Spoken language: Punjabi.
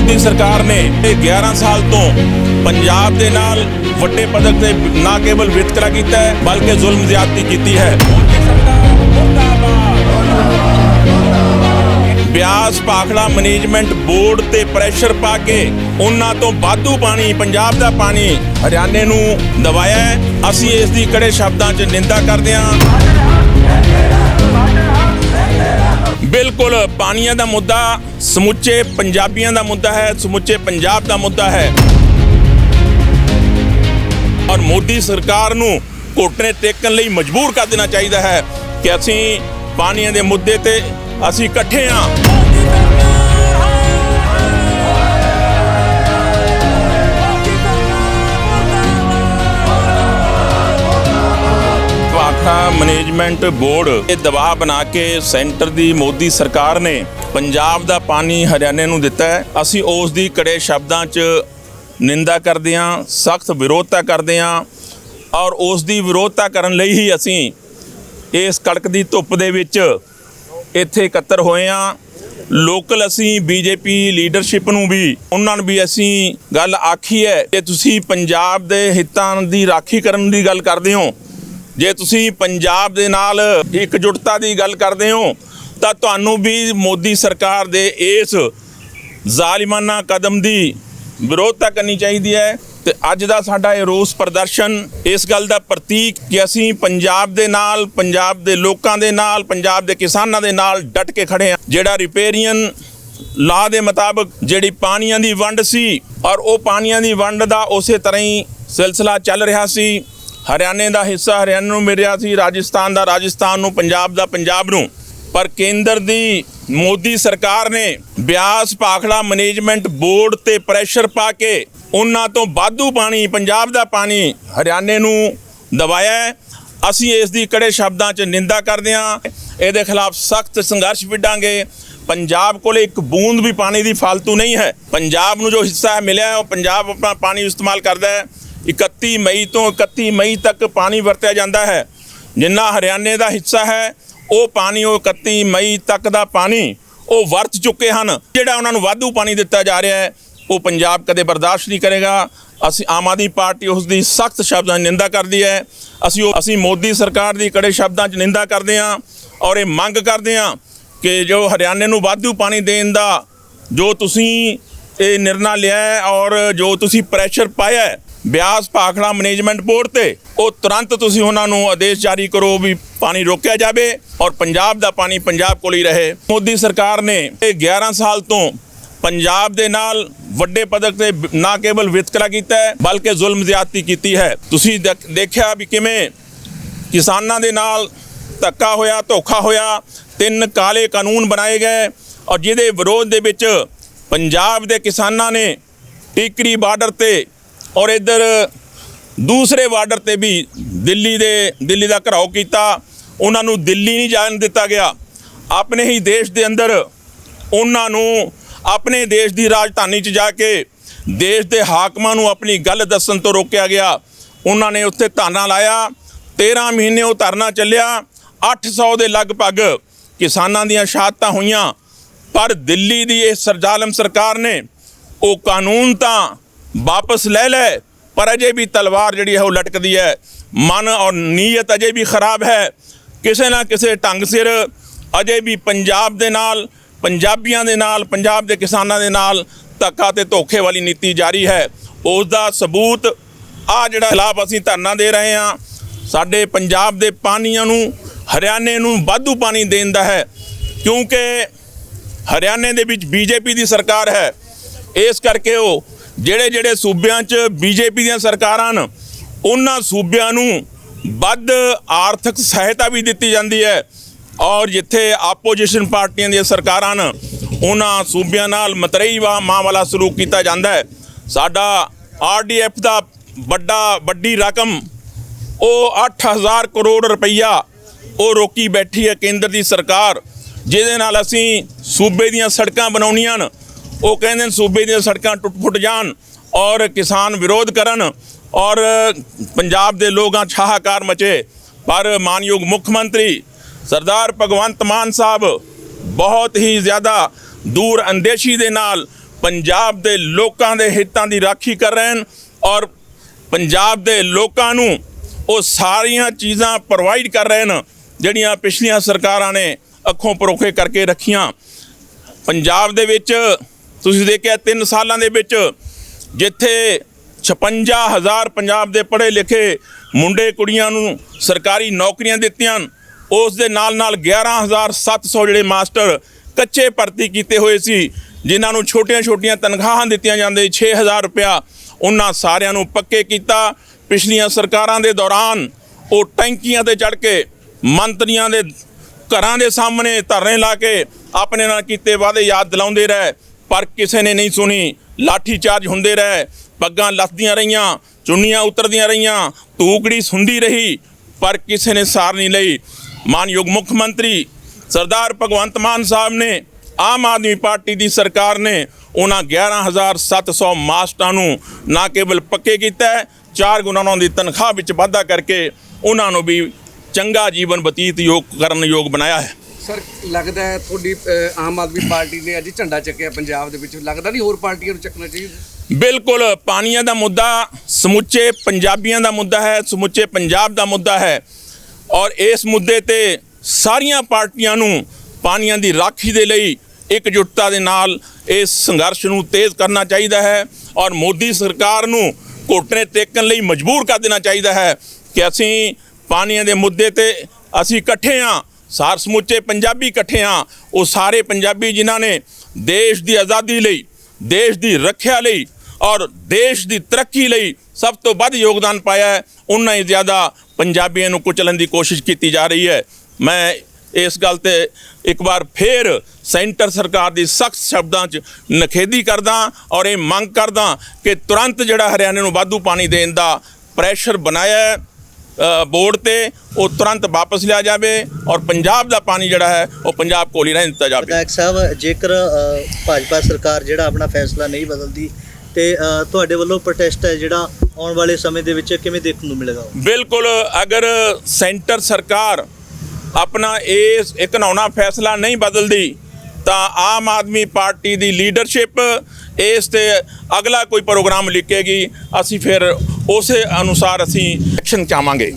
ਮੋਦੀ ਸਰਕਾਰ ਨੇ ਇਹ 11 ਸਾਲ ਤੋਂ ਪੰਜਾਬ ਦੇ ਨਾਲ ਵੱਡੇ ਪੱਧਰ ਤੇ ਨਾ ਕੇਵਲ ਵਿਤਕਰਾ ਕੀਤਾ ਹੈ, ਬਲਕਿ ਜ਼ੁਲਮ ਜ਼ਿਆਦਤੀ ਕੀਤੀ ਹੈ। ਬਿਆਸ ਪਾਖੜਾ ਮੈਨੇਜਮੈਂਟ ਬੋਰਡ ਤੇ ਪ੍ਰੈਸ਼ਰ ਪਾ ਕੇ ਉਹਨਾਂ ਤੋਂ ਵਾਧੂ ਪਾਣੀ, ਪੰਜਾਬ ਦਾ ਪਾਣੀ ਹਰਿਆਣੇ ਨੂੰ ਦਵਾਇਆ ਅਸੀਂ ਇਸ ਦੀ ਕੜੇ ਸ਼ਬਦਾਂ 'ਚ ਨਿੰਦਾ ਕਰਦੇ ਹਾਂ। ਬਿਲਕੁਲ ਪਾਣੀਆਂ ਦਾ ਮੁੱਦਾ, ਸਮੁੱਚੇ ਪੰਜਾਬੀਆਂ ਦਾ ਮੁੱਦਾ ਹੈ, ਸਮੁੱਚੇ ਪੰਜਾਬ ਦਾ ਮੁੱਦਾ ਹੈ। ਔਰ ਮੋਦੀ ਸਰਕਾਰ ਨੂੰ ਘੁੱਟਣੇ ਟੇਕਣ ਲਈ ਮਜਬੂਰ ਕਰ ਦੇਣਾ ਚਾਹੀਦਾ ਹੈ ਕਿ ਅਸੀਂ ਪਾਣੀਆਂ ਦੇ ਮੁੱਦੇ ਤੇ ਅਸੀਂ ਇਕੱਠੇ ਹਾਂ। ਮੈਨੇਜਮੈਂਟ ਬੋਰਡ ਇਹ ਦਬਾਅ ਬਣਾ ਕੇ ਸੈਂਟਰ ਦੀ ਮੋਦੀ ਸਰਕਾਰ ਨੇ ਪੰਜਾਬ ਦਾ ਪਾਣੀ ਹਰਿਆਣੇ ਨੂੰ ਦਿੱਤਾ ਹੈ। ਅਸੀਂ ਉਸ ਦੀ ਕੜੇ ਸ਼ਬਦਾਂ 'ਚ ਨਿੰਦਾ ਕਰਦੇ ਹਾਂ, ਸਖਤ ਵਿਰੋਧਤਾ ਕਰਦੇ ਹਾਂ ਔਰ ਉਸ ਦੀ ਵਿਰੋਧਤਾ ਕਰਨ ਲਈ ਹੀ ਅਸੀਂ ਇਸ ਕੜਕ ਦੀ ਧੁੱਪ ਦੇ ਵਿੱਚ ਇੱਥੇ ਇਕੱਤਰ ਹੋਏ ਹਾਂ। ਲੋਕਲ ਅਸੀਂ ਬੀਜੇਪੀ ਲੀਡਰਸ਼ਿਪ ਨੂੰ ਵੀ, ਉਹਨਾਂ ਨੂੰ ਵੀ ਅਸੀਂ ਗੱਲ ਆਖੀ ਹੈ ਕਿ ਤੁਸੀਂ ਪੰਜਾਬ ਦੇ ਹਿੱਤਾਂ ਦੀ ਰਾਖੀ ਕਰਨ ਦੀ ਗੱਲ ਕਰਦੇ ਹੋ। ਜੇ ਤੁਸੀਂ ਪੰਜਾਬ ਦੇ ਨਾਲ ਇਕਜੁੱਟਤਾ ਦੀ ਗੱਲ ਕਰਦੇ ਹੋ, ਤਾਂ ਤੁਹਾਨੂੰ ਵੀ ਮੋਦੀ ਸਰਕਾਰ ਦੇ ਇਸ ਜ਼ਾਲਿਮਾਨਾ ਕਦਮ ਦੀ ਵਿਰੋਧਤਾ ਕਰਨੀ ਚਾਹੀਦੀ ਹੈ। ਤੇ ਅੱਜ ਦਾ ਸਾਡਾ ਇਹ ਰੋਸ ਪ੍ਰਦਰਸ਼ਨ, ਇਸ ਗੱਲ ਦਾ ਪ੍ਰਤੀਕ ਕਿ ਅਸੀਂ ਪੰਜਾਬ ਦੇ ਨਾਲ, ਪੰਜਾਬ ਦੇ ਲੋਕਾਂ ਦੇ ਨਾਲ, ਪੰਜਾਬ ਦੇ ਕਿਸਾਨਾਂ ਦੇ ਨਾਲ ਡਟ ਕੇ ਖੜੇ ਹਾਂ। ਜਿਹੜਾ ਰਿਪੇਰੀਅਨ ਲਾ ਦੇ ਮੁਤਾਬਕ ਜਿਹੜੀ ਪਾਣੀਆਂ ਦੀ ਵੰਡ ਸੀ, ਔਰ ਉਹ ਪਾਣੀਆਂ ਦੀ ਵੰਡ ਦਾ ਉਸੇ ਤਰ੍ਹਾਂ ਹੀ ਸਿਲਸਿਲਾ ਚੱਲ ਰਿਹਾ ਸੀ। ਹਰਿਆਣੇ ਦਾ ਹਿੱਸਾ ਹਰਿਆਣੇ ਨੂੰ ਮਿਲਿਆ ਸੀ, ਰਾਜਸਥਾਨ ਦਾ, ਰਾਜਸਥਾਨ ਨੂੰ, ਪੰਜਾਬ ਦਾ, ਪੰਜਾਬ ਨੂੰ। ਪਰ ਕੇਂਦਰ ਦੀ ਮੋਦੀ ਸਰਕਾਰ ਨੇ ਬਿਆਸ ਪਾਖੜਾ ਮੈਨੇਜਮੈਂਟ ਬੋਰਡ ਤੇ ਪ੍ਰੈਸ਼ਰ ਪਾ ਕੇ ਉਹਨਾਂ ਤੋਂ ਵਾਧੂ ਪਾਣੀ, ਪੰਜਾਬ ਦਾ ਪਾਣੀ ਹਰਿਆਣੇ ਨੂੰ ਦਵਾਇਆ ਅਸੀਂ ਇਸ ਦੀ ਕੜੇ ਸ਼ਬਦਾਂ 'ਚ ਨਿੰਦਾ ਕਰਦੇ ਹਾਂ। ਇਹਦੇ ਖਿਲਾਫ ਸਖਤ ਸੰਘਰਸ਼ ਵਿੱਢਾਂਗੇ। ਪੰਜਾਬ ਕੋਲੇ ਇੱਕ ਬੂੰਦ ਵੀ ਪਾਣੀ ਦੀ ਫालतू ਨਹੀਂ ਹੈ। ਪੰਜਾਬ ਨੂੰ ਜੋ ਹਿੱਸਾ ਹੈ ਮਿਲਿਆ ਉਹ ਪੰਜਾਬ ਆਪਣਾ ਪਾਣੀ ਇਸਤੇਮਾਲ ਕਰਦਾ ਹੈ। 31 ਮਈ ਤੋਂ 31 ਮਈ ਤੱਕ ਪਾਣੀ ਵਰਤਿਆ ਜਾਂਦਾ ਹੈ। ਜਿੰਨਾ ਹਰਿਆਣੇ ਦਾ ਹਿੱਸਾ ਹੈ, ਉਹ ਪਾਣੀ, ਉਹ 31 ਮਈ ਤੱਕ ਦਾ ਪਾਣੀ, ਉਹ ਵਰਤ ਚੁੱਕੇ ਹਨ। ਜਿਹੜਾ ਉਹਨਾਂ ਨੂੰ ਵਾਧੂ ਪਾਣੀ ਦਿੱਤਾ ਜਾ ਰਿਹਾ ਹੈ, ਉਹ ਪੰਜਾਬ ਕਦੇ ਬਰਦਾਸ਼ਤ ਨਹੀਂ ਕਰੇਗਾ। ਅਸੀਂ ਆਮ ਆਦਮੀ ਪਾਰਟੀ ਉਸ ਦੀ ਸਖਤ ਸ਼ਬਦਾਂ 'ਚ ਨਿੰਦਾ ਕਰਦੀ ਹੈ। ਅਸੀਂ ਉਹ ਅਸੀਂ ਮੋਦੀ ਸਰਕਾਰ ਦੀ ਕੜੇ ਸ਼ਬਦਾਂ 'ਚ ਨਿੰਦਾ ਕਰਦੇ ਹਾਂ ਔਰ ਇਹ ਮੰਗ ਕਰਦੇ ਹਾਂ ਕਿ ਜੋ ਹਰਿਆਣੇ ਨੂੰ ਵਾਧੂ ਪਾਣੀ ਦੇਣ ਦਾ ਜੋ ਤੁਸੀਂ ਇਹ ਨਿਰਣਾ ਲਿਆ ਹੈ ਔਰ ਜੋ ਤੁਸੀਂ ਪ੍ਰੈਸ਼ਰ ਪਾਇਆ ਹੈ ਬਿਆਸ ਭਾਖੜਾ ਮੈਨੇਜਮੈਂਟ ਬੋਰਡ ਤੇ, ਉਹ ਤੁਰੰਤ ਤੁਸੀਂ ਉਹਨਾਂ ਨੂੰ ਆਦੇਸ਼ ਜਾਰੀ ਕਰੋ ਵੀ ਪਾਣੀ ਰੋਕਿਆ ਜਾਵੇ ਔਰ ਪੰਜਾਬ ਦਾ ਪਾਣੀ ਪੰਜਾਬ ਕੋਲ ਹੀ ਰਹੇ। ਮੋਦੀ ਸਰਕਾਰ ਨੇ ਇਹ 11 ਸਾਲ ਤੋਂ ਪੰਜਾਬ ਦੇ ਨਾਲ ਵੱਡੇ ਪੱਧਰ ਤੇ ਨਾ ਕੇਵਲ ਵਿਤਕਰਾ ਕੀਤਾ ਹੈ, ਬਲਕਿ ਜ਼ੁਲਮ ਜ਼ਿਆਦਤੀ ਕੀਤੀ ਹੈ। ਤੁਸੀਂ ਦੇਖਿਆ ਵੀ ਕਿਵੇਂ ਕਿਸਾਨਾਂ ਦੇ ਨਾਲ ਧੱਕਾ ਹੋਇਆ, ਧੋਖਾ ਹੋਇਆ, ਤਿੰਨ ਕਾਲੇ ਕਾਨੂੰਨ ਬਣਾਏ ਗਏ ਔਰ ਜਿਹਦੇ ਵਿਰੋਧ ਦੇ ਵਿੱਚ ਪੰਜਾਬ ਦੇ ਕਿਸਾਨਾਂ ਨੇ ਟਿਕਰੀ ਬਾਰਡਰ ਤੇ ਔਰ ਇੱਧਰ ਦੂਸਰੇ ਬਾਰਡਰ ਤੇ ਵੀ ਦਿੱਲੀ ਦੇ, ਦਿੱਲੀ ਦਾ ਘਰਾਓ ਕੀਤਾ। ਉਹਨਾਂ ਨੂੰ ਦਿੱਲੀ ਨਹੀਂ ਜਾਣ ਦਿੱਤਾ ਗਿਆ। ਆਪਣੇ ਹੀ ਦੇਸ਼ ਦੇ ਅੰਦਰ ਉਹਨਾਂ ਨੂੰ ਆਪਣੇ ਦੇਸ਼ ਦੀ ਰਾਜਧਾਨੀ 'ਚ ਜਾ ਕੇ ਦੇਸ਼ ਦੇ ਹਾਕਮਾਂ ਨੂੰ ਆਪਣੀ ਗੱਲ ਦੱਸਣ ਤੋਂ ਰੋਕਿਆ ਗਿਆ। ਉਹਨਾਂ ਨੇ ਉੱਥੇ ਧਰਨਾ ਲਾਇਆ। 13 ਮਹੀਨੇ ਉਹ ਧਰਨਾ ਚੱਲਿਆ। 800 ਦੇ ਲਗਭਗ ਕਿਸਾਨਾਂ ਦੀਆਂ ਸ਼ਹਾਦਤਾਂ ਹੋਈਆਂ। ਪਰ ਦਿੱਲੀ ਦੀ ਇਹ ਸਰਜਾਲਮ ਸਰਕਾਰ ਨੇ ਉਹ ਕਾਨੂੰਨ ਤਾਂ ਵਾਪਸ ਲੈ ਲੈ, ਪਰ ਅਜੇ ਵੀ ਤਲਵਾਰ ਜਿਹੜੀ ਹੈ ਉਹ ਲਟਕਦੀ ਹੈ। ਮਨ ਔਰ ਨੀਅਤ ਅਜੇ ਵੀ ਖਰਾਬ ਹੈ। ਕਿਸੇ ਨਾ ਕਿਸੇ ਢੰਗ ਸਿਰ ਅਜੇ ਵੀ ਪੰਜਾਬ ਦੇ ਨਾਲ, ਪੰਜਾਬੀਆਂ ਦੇ ਨਾਲ, ਪੰਜਾਬ ਦੇ ਕਿਸਾਨਾਂ ਦੇ ਨਾਲ ਧੱਕਾ ਤੇ ਧੋਖੇ ਵਾਲੀ ਨੀਤੀ ਜਾਰੀ ਹੈ। ਉਸ ਦਾ ਸਬੂਤ ਆ ਜਿਹੜਾ ਖਿਲਾਫ ਅਸੀਂ ਧਰਨਾ ਦੇ ਰਹੇ ਹਾਂ। ਸਾਡੇ ਪੰਜਾਬ ਦੇ ਪਾਣੀਆਂ ਨੂੰ, ਹਰਿਆਣੇ ਨੂੰ ਵਾਧੂ ਪਾਣੀ ਦੇਣ ਦਾ ਹੈ। ਕਿਉਂਕਿ ਹਰਿਆਣੇ ਦੇ ਵਿੱਚ ਬੀਜੇਪੀ ਦੀ ਸਰਕਾਰ ਹੈ। ਇਸ ਕਰਕੇ ਉਹ ਜਿਹੜੇ ਜਿਹੜੇ ਸੂਬਿਆਂ 'ਚ ਬੀਜੇਪੀ ਦੀਆਂ ਸਰਕਾਰਾਂ ਹਨ ਉਹਨਾਂ ਸੂਬਿਆਂ ਨੂੰ ਵੱਧ ਆਰਥਿਕ ਸਹਾਇਤਾ ਵੀ ਦਿੱਤੀ ਜਾਂਦੀ ਹੈ। ਔਰ ਜਿੱਥੇ ਆਪੋਜੀਸ਼ਨ ਪਾਰਟੀਆਂ ਦੀਆਂ ਸਰਕਾਰਾਂ ਹਨ ਉਹਨਾਂ ਸੂਬਿਆਂ ਨਾਲ ਮਤਰੇਈ ਵਾ ਮਾਂ ਵਾਲਾ ਸਲੂਕ ਕੀਤਾ ਜਾਂਦਾ ਹੈ। ਸਾਡਾ ਆਰਡੀਐਫ ਦਾ ਵੱਡਾ, ਵੱਡੀ ਰਕਮ, ਉਹ 8000 ਕਰੋੜ ਰੁਪਈਆ ਉਹ ਰੋਕੀ ਬੈਠੀ ਹੈ ਕੇਂਦਰ ਦੀ ਸਰਕਾਰ, ਜਿਹਦੇ ਨਾਲ ਅਸੀਂ ਸੂਬੇ ਦੀਆਂ ਸੜਕਾਂ ਬਣਾਉਣੀਆਂ ਹਨ ਉਹ ਕਹਿੰਦੇ ਨੇ ਸੂਬੇ ਦੀਆਂ ਸੜਕਾਂ ਟੁੱਟ ਫੁੱਟ ਜਾਣ ਔਰ ਕਿਸਾਨ ਵਿਰੋਧ ਕਰਨ ਔਰ ਪੰਜਾਬ ਦੇ ਲੋਕਾਂ ਛਾਹਾਕਾਰ ਮਚੇ। ਪਰ ਮਾਨਯੋਗ ਮੁੱਖ ਮੰਤਰੀ ਸਰਦਾਰ ਭਗਵੰਤ ਮਾਨ ਸਾਹਿਬ ਬਹੁਤ ਹੀ ਜ਼ਿਆਦਾ ਦੂਰ ਅੰਦੇਸ਼ੀ ਦੇ ਨਾਲ ਪੰਜਾਬ ਦੇ ਲੋਕਾਂ ਦੇ ਹਿੱਤਾਂ ਦੀ ਰਾਖੀ ਕਰ ਰਹੇ ਹਨ ਔਰ ਪੰਜਾਬ ਦੇ ਲੋਕਾਂ ਨੂੰ ਉਹ ਸਾਰੀਆਂ ਚੀਜ਼ਾਂ ਪ੍ਰੋਵਾਈਡ ਕਰ ਰਹੇ ਹਨ ਜਿਹੜੀਆਂ ਪਿਛਲੀਆਂ ਸਰਕਾਰਾਂ ਨੇ ਅੱਖੋਂ ਪਰੋਖੇ ਕਰਕੇ ਰੱਖੀਆਂ। ਪੰਜਾਬ ਦੇ ਵਿੱਚ ਤੁਸੀਂ ਦੇਖਿਆ 3 ਸਾਲਾਂ ਦੇ ਵਿੱਚ ਜਿੱਥੇ 56000 ਪੰਜਾਬ ਦੇ ਪੜ੍ਹੇ ਲਿਖੇ ਮੁੰਡੇ ਕੁੜੀਆਂ ਨੂੰ ਸਰਕਾਰੀ ਨੌਕਰੀਆਂ ਦਿੱਤੀਆਂ, ਉਸ ਦੇ ਨਾਲ ਨਾਲ 11700 ਜਿਹੜੇ ਮਾਸਟਰ ਕੱਚੇ ਭਰਤੀ ਕੀਤੇ ਹੋਏ ਸੀ, ਜਿਨ੍ਹਾਂ ਨੂੰ ਛੋਟੀਆਂ-ਛੋਟੀਆਂ ਤਨਖਾਹਾਂ ਦਿੱਤੀਆਂ ਜਾਂਦੇ 6000 ਰੁਪਇਆ ਉਹਨਾਂ ਸਾਰਿਆਂ ਨੂੰ ਪੱਕੇ ਕੀਤਾ। ਪਿਛਲੀਆਂ ਸਰਕਾਰਾਂ ਦੇ ਦੌਰਾਨ ਉਹ ਟੈਂਕੀਆਂ ਤੇ ਚੜ ਕੇ ਮੰਤਰੀਆਂ ਦੇ ਘਰਾਂ ਦੇ ਸਾਹਮਣੇ ਧਰਨੇ ਲਾ ਕੇ ਆਪਣੇ ਨਾਲ ਕੀਤੇ ਵਾਅਦੇ ਯਾਦ ਦਿਲਾਉਂਦੇ ਰਹੇ। ਪਰ ਕਿਸੇ ਨੇ ਨਹੀਂ ਸੁਣੀ। ਲਾਠੀ ਚਾਰਜ ਹੁੰਦੇ ਰਹੇ, ਪੱਗਾਂ ਲੱਥਦੀਆਂ ਰਹੀਆਂ, ਚੁੰਨੀਆਂ ਉਤਰਦੀਆਂ ਰਹੀਆਂ, ਤੂਕੜੀ ਸੁੰਦੀ ਰਹੀ, ਪਰ ਕਿਸੇ ਨੇ ਸਾਰ ਨਹੀਂ ਲਈ। ਮਾਨਯੋਗ ਮੁੱਖ ਮੰਤਰੀ ਸਰਦਾਰ ਭਗਵੰਤ ਮਾਨ ਸਾਹਿਬ ਨੇ, ਆਮ ਆਦਮੀ ਪਾਰਟੀ ਦੀ ਸਰਕਾਰ ਨੇ ਉਹਨਾਂ 11700 ਮਾਸਟਰਾਂ ਨੂੰ ਨਾ ਕੇਵਲ ਪੱਕੇ ਕੀਤਾ ਚਾਰ ਗੁਣਾ ਉਹਨਾਂ ਦੀ ਤਨਖਾਹ ਵਿੱਚ ਵਾਧਾ ਕਰਕੇ ਉਹਨਾਂ ਨੂੰ ਵੀ ਚੰਗਾ ਜੀਵਨ ਬਤੀਤ ਯੋਗ ਕਰਨ ਯੋਗ ਬਣਾਇਆ ਹੈ। ਸਰ ਲੱਗਦਾ ਹੈ ਤੁਹਾਡੀ ਅ, ਆਮ ਆਦਮੀ ਪਾਰਟੀ ਨੇ ਅੱਜ ਝੰਡਾ ਚੱਕਿਆ ਪੰਜਾਬ ਦੇ ਵਿੱਚ। ਲੱਗਦਾ ਨਹੀਂ ਹੋਰ ਪਾਰਟੀਆਂ ਨੂੰ ਚੱਕਣਾ ਚਾਹੀਦਾ? ਬਿਲਕੁਲ ਪਾਣੀਆਂ ਦਾ ਮੁੱਦਾ ਸਮੁੱਚੇ ਪੰਜਾਬੀਆਂ ਦਾ ਮੁੱਦਾ ਹੈ ਸਮੁੱਚੇ ਪੰਜਾਬ ਦਾ ਮੁੱਦਾ ਹੈ। ਔਰ ਇਸ ਮੁੱਦੇ ਤੇ ਸਾਰੀਆਂ ਪਾਰਟੀਆਂ ਨੂੰ ਪਾਣੀਆਂ ਦੀ ਰਾਖੀ ਦੇ ਲਈ ਇਕਜੁੱਟਤਾ ਦੇ ਨਾਲ ਇਸ ਸੰਘਰਸ਼ ਨੂੰ ਤੇਜ਼ ਕਰਨਾ ਚਾਹੀਦਾ ਹੈ ਔਰ ਮੋਦੀ ਸਰਕਾਰ ਨੂੰ ਘੋਟਣੇ ਟੇਕਣ ਲਈ ਮਜਬੂਰ ਕਰ ਦੇਣਾ ਚਾਹੀਦਾ ਹੈ ਕਿ ਅਸੀਂ ਪਾਣੀਆਂ ਦੇ ਮੁੱਦੇ ਤੇ ਅਸੀਂ ਇਕੱਠੇ ਹਾਂ ਸਾਰ ਸਮੁੱਚੇ ਪੰਜਾਬੀ ਇਕੱਠੇ ਹਾਂ, ਉਹ ਸਾਰੇ ਪੰਜਾਬੀ ਜਿਨ੍ਹਾਂ ਨੇ ਦੇਸ਼ ਦੀ ਆਜ਼ਾਦੀ ਲਈ, ਦੇਸ਼ ਦੀ ਰੱਖਿਆ ਲਈ ਔਰ ਦੇਸ਼ ਦੀ ਤਰੱਕੀ ਲਈ ਸਭ ਤੋਂ ਵੱਧ ਯੋਗਦਾਨ ਪਾਇਆ ਹੈ, ਉਨਾ ਹੀ ਜ਼ਿਆਦਾ ਪੰਜਾਬੀਆਂ ਨੂੰ ਕੁਚਲਣ ਦੀ ਕੋਸ਼ਿਸ਼ ਕੀਤੀ ਜਾ ਰਹੀ ਹੈ। ਮੈਂ ਇਸ ਗੱਲ ਤੇ ਇੱਕ ਵਾਰ ਫੇਰ ਸੈਂਟਰ ਸਰਕਾਰ ਦੀ ਸਖਤ ਸ਼ਬਦਾਂ 'ਚ ਨਖੇਦੀ ਕਰਦਾ ਔਰ ਇਹ ਮੰਗ ਕਰਦਾ ਕਿ ਤੁਰੰਤ ਜਿਹੜਾ ਹਰਿਆਣੇ ਨੂੰ ਵਾਧੂ ਪਾਣੀ ਦੇਣ ਦਾ ਪ੍ਰੈਸ਼ਰ ਬਣਾਇਆ ਬੋਰਡ ਤੇ ਉਹ ਤੁਰੰਤ ਵਾਪਸ ਲਿਆ ਜਾਵੇ ਔਰ ਪੰਜਾਬ ਦਾ ਪਾਣੀ ਜਿਹੜਾ ਹੈ ਉਹ ਪੰਜਾਬ ਕੋਲ ਹੀ ਰਹਿਣ ਦਿੱਤਾ ਜਾਵੇ। ਵਿਧਾਇਕ ਸਾਹਿਬ ਜੇਕਰ ਭਾਜਪਾ ਸਰਕਾਰ ਜਿਹੜਾ ਆਪਣਾ ਫੈਸਲਾ ਨਹੀਂ ਬਦਲਦੀ ਤੇ ਤੁਹਾਡੇ ਵੱਲੋਂ ਪ੍ਰੋਟੈਸਟ ਹੈ ਜਿਹੜਾ ਆਉਣ ਵਾਲੇ ਸਮੇਂ ਦੇ ਵਿੱਚ ਕਿਵੇਂ ਦੇਖਣ ਨੂੰ ਮਿਲੇਗਾ? ਬਿਲਕੁਲ ਅਗਰ ਸੈਂਟਰ ਸਰਕਾਰ ਆਪਣਾ ਇਸ ਇਕਨੌਣਾ ਫੈਸਲਾ ਨਹੀਂ ਬਦਲਦੀ ਤਾਂ ਆਮ ਆਦਮੀ ਪਾਰਟੀ ਦੀ ਲੀਡਰਸ਼ਿਪ ਇਸ ਤੇ ਅਗਲਾ ਕੋਈ ਪ੍ਰੋਗਰਾਮ ਲਿਖੇਗੀ ਅਸੀਂ ਫਿਰ ਉਸੇ ਅਨੁਸਾਰ ਅਸੀਂ ਐਕਸ਼ਨ ਚਾਹਾਂਗੇ।